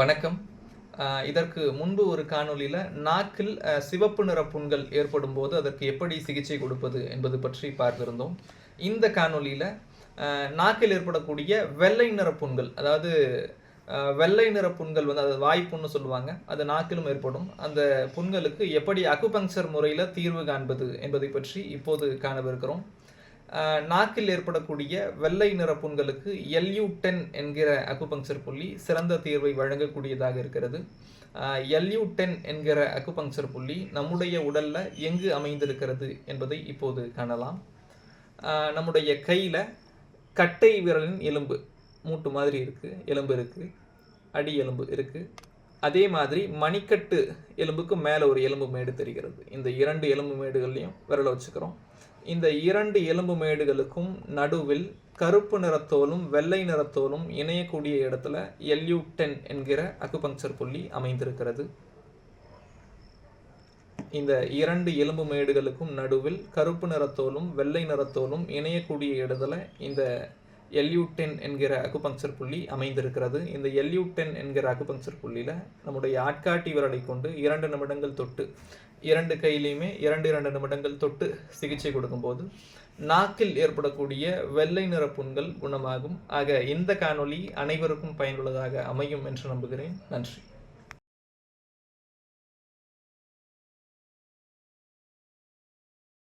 வணக்கம். இதற்கு முன்பு ஒரு காணொளியில் நாக்கில் சிவப்பு நிற புண்கள் ஏற்படும் போது அதற்கு எப்படி சிகிச்சை கொடுப்பது என்பது பற்றி பார்த்திருந்தோம். இந்த காணொளியில் நாக்கில் ஏற்படக்கூடிய வெள்ளை நிற புண்கள் அதாவது வெள்ளை நிற புண்கள் வந்து அது வாய்ப்புன்னு சொல்லுவாங்க அது நாக்கிலும் ஏற்படும். அந்த புண்களுக்கு எப்படி அக்குபங்சர் முறையில் தீர்வு காண்பது என்பதை பற்றி இப்போது காணவிருக்கிறோம். நாக்கில் ஏற்படக்கூடிய வெள்ளை நிற புண்களுக்கு எல்யூ டென் என்கிற அக்குபங்சர் புள்ளி சிறந்த தீர்வை வழங்கக்கூடியதாக இருக்கிறது. எல்யூ டென் என்கிற அக்குபங்சர் புள்ளி நம்முடைய உடலில் எங்கு அமைந்திருக்கிறது என்பதை இப்போது காணலாம். நம்முடைய கையில் கட்டை விரலின் எலும்பு மூட்டு மாதிரி இருக்குது எலும்பு இருக்குது அடி எலும்பு இருக்குது அதே மாதிரி மணிக்கட்டு எலும்புக்கு மேலே ஒரு எலும்பு மேடு தெரிகிறது. இந்த இரண்டு எலும்பு மேடுகள்லையும் விரலை வச்சுக்கிறோம். இந்த இரண்டு எலும்பு மேடுகளுக்கும் நடுவில் கருப்பு நிறத்தோலும் வெள்ளை நிறத்தோலும் இணையக்கூடிய இடத்துல எல்யூ டென் என்கிற அக்குபங்சர் புள்ளி அமைந்திருக்கிறது. இந்த இரண்டு எலும்பு மேடுகளுக்கும் நடுவில் கருப்பு நிறத்தோலும் வெள்ளை நிறத்தோலும் இணையக்கூடிய இடத்துல இந்த எல்யூ டென் என்கிற அக்குபங்சர் புள்ளி அமைந்திருக்கிறது. இந்த எல்யூ டென் என்கிற அக்குபங்சர் புள்ளியில் நம்முடைய ஆட்காட்டி விரலை கொண்டு இரண்டு நிமிடங்கள் தொட்டு இரண்டு கையிலையுமே இரண்டு இரண்டு நிமிடங்கள் தொட்டு சிகிச்சை கொடுக்கும்போது நாக்கில் ஏற்படக்கூடிய வெள்ளை நிற புண்கள் குணமாகும். ஆக இந்த காணொளி அனைவருக்கும் பயனுள்ளதாக அமையும் என்று நம்புகிறேன். நன்றி.